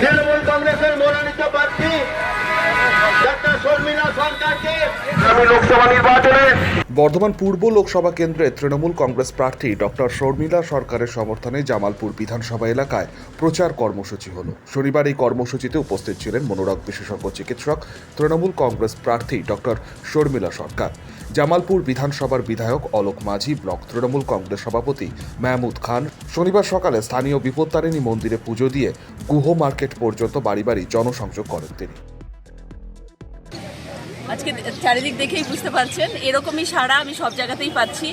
তৃণমূল কংগ্রেসের মনোনীত প্রার্থী ডাক্তার শর্মিলা সরকারকে আমি লোকসভা নির্বাচনে বর্ধমান পূর্ব লোকসভা কেন্দ্রে তৃণমূল কংগ্রেস প্রার্থী ডক্টর শর্মিলা সরকারের সমর্থনে জামালপুর বিধানসভা এলাকায় প্রচার কর্মসূচি হল। শনিবার এই কর্মসূচিতে উপস্থিত ছিলেন মনোরোগ বিশেষজ্ঞ চিকিৎসক, তৃণমূল কংগ্রেস প্রার্থী ডক্টর শর্মিলা সরকার। জামালপুর বিধানসভার বিধায়ক অলোক মাঝি, ব্লক তৃণমূল কংগ্রেস সভাপতি মাহমুদ খান। শনিবার সকালে স্থানীয় বিপত্তারিণী মন্দিরে পুজো দিয়ে গুহ মার্কেট পর্যন্ত বাড়ি বাড়ি জনসংযোগ করেন তিনি। আজকে চারিদিক দেখেই বুঝতে পারছেন, এরকমই সাড়া আমি সব জায়গাতেই পাচ্ছি।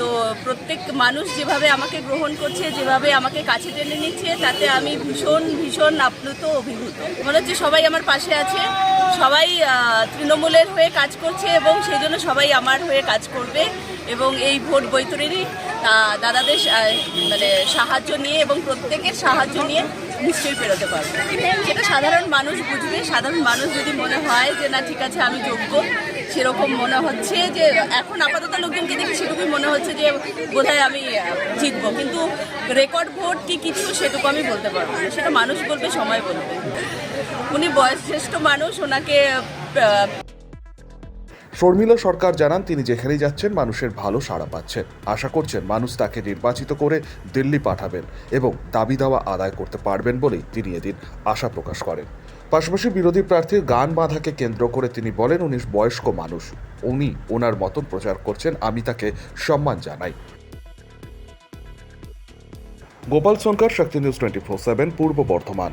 তো প্রত্যেক মানুষ যেভাবে আমাকে গ্রহণ করছে, যেভাবে আমাকে কাছে টেনে নিচ্ছে, তাতে আমি ভীষণ ভীষণ আপ্লুত, অভিভূত। মনে হচ্ছে সবাই আমার পাশে আছে, সবাই তৃণমূলের হয়ে কাজ করছে এবং সেই জন্য সবাই আমার হয়ে কাজ করবে এবং এই ভোট বৈতরণী দাদাদের মানে সাহায্য নিয়ে এবং প্রত্যেকের সাহায্য নিয়ে নিশ্চয়ই পেরোতে পারবে। সেটা সাধারণ মানুষ বুঝবে। সাধারণ মানুষ যদি মনে হয় যে, না, ঠিক আছে, আমি যোগ্য, সেরকম মনে হচ্ছে যে, এখন আপাতত লোকজনকে দেখে সেটুকুই মনে হচ্ছে যে, বোধহয় আমি জিতবো। কিন্তু রেকর্ড ভোট কি কিছু সেটুকু আমি বলতে পারব সেটা মানুষ বলবে, সময় বলবে। উনি বয়সশ্রেষ্ঠ মানুষ, ওনাকে শর্মিলা সরকার জানান, তিনি যেখানেই যাচ্ছেন, মানুষের ভালো সাড়া পাচ্ছেন। আশা করছেন, মানুষ তাকে নির্বাচিত করে দিল্লি পাঠাবেন এবং দাবি দাওয়া আদায় করতে পারবেন বলেই তিনি এদিন আশা প্রকাশ করেন। পাশাপাশি বিরোধী প্রার্থীর গান বাঁধাকে কেন্দ্র করে তিনি বলেন, উনি বয়স্ক মানুষ। উনি ওনার মতন প্রচার করছেন, আমি তাকে সম্মান জানাই। Gopal Shankar, Shakti news twenty four seven, Purba Bardhaman.